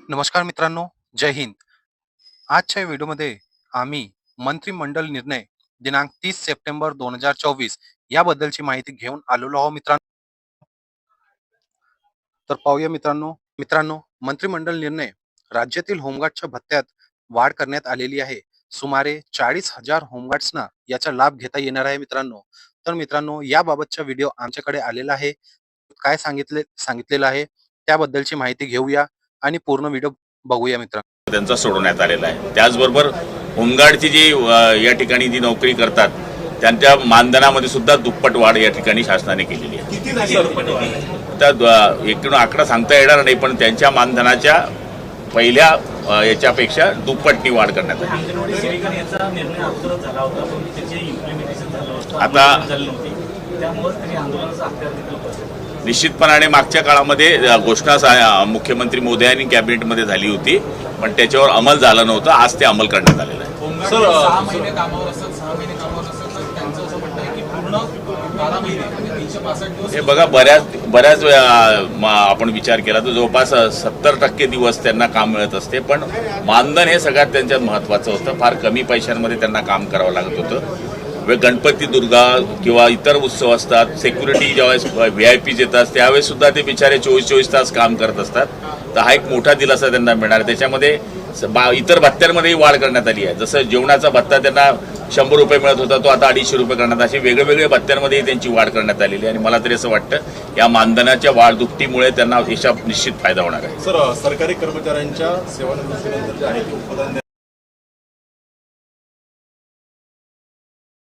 नमस्कार मित्रांनो जय हिंद. आजच्या व्हिडिओमध्ये आम्ही मंत्रिमंडळ निर्णय दिनांक तीस सप्टेंबर दोन हजार चोवीस याबद्दलची माहिती घेऊन आलेलो आहोत मित्रांनो तर पाहूया मित्रांनो मित्रांनो मंत्रिमंडळ निर्णय राज्यातील होमगार्डच्या भत्त्यात वाढ करण्यात आलेली आहे. सुमारे चाळीस हजार होमगार्ड्सना याचा लाभ घेता येणार आहे मित्रांनो. तर मित्रांनो याबाबतचा व्हिडिओ आमच्याकडे आलेला आहे. काय सांगितले सांगितलेलं आहे त्याबद्दलची माहिती घेऊया. आणि पूर्ण व्हिडिओ बघूया मित्रांनो. त्यांचा सोडवण्यात आलेला आहे. त्याचबरोबर होमगार्डची जी या ठिकाणी जी नोकरी करतात त्यांच्या मानधनामध्ये सुद्धा दुप्पट वाढ या ठिकाणी शासनाने केलेली आहे. आता द- एकूण आकडा सांगता येणार नाही पण त्यांच्या मानधनाच्या पहिल्या याच्यापेक्षा दुप्पटनी वाढ करण्यात आली. अंगणवाडी सेविका याचा निर्णय अगोदरच झाला होता पण त्याचे इम्प्लिमेंटेशन झालं होतं आता- निश्चितपणाने मागच्या काळामध्ये घोषणा सा- मुख्यमंत्री मोदयांनी कॅबिनेटमध्ये झाली होती. पण त्याच्यावर अंमल झाला नव्हता. आज ते अंमल करण्यात आलेलं आहे. म्हणजे हे बघा बऱ्याच बऱ्याच वेळा म- आपण विचार केला तर जवळपास सत्तर टक्के दिवस त्यांना काम मिळत असते. पण मानधन हे सगळ्यात त्यांच्यात महत्त्वाचं होतं. फार कमी पैशांमध्ये त्यांना काम करावं लागत होतं. गणपती दुर्गा किंवा इतर उत्सव असतात सेक्युरिटी ज्यावेळेस व्ही आय पीज येतात त्यावेळेस सुद्धा ते बिचारे चोवीस चोवीस तास काम करत असतात. तर हा एक मोठा दिलासा त्यांना मिळणार त्याच्यामध्ये बा इतर भत्त्यांमध्येही वाढ करण्यात आली आहे. जसं जेवणाचा भत्ता त्यांना शंभर रुपये मिळत होता तो आता अडीचशे रुपये करण्यात असे वेगळेवेगळे भत्त्यांमध्येही त्यांची वाढ करण्यात आलेली आहे. आणि मला तरी असं वाटतं या मानधनाच्या वाढ दुपटीमुळे त्यांना हिशा निश्चित फायदा होणार आहे. सर सरकारी कर्मचाऱ्यांच्या सेवानिवृत्तीनंतर जे आहे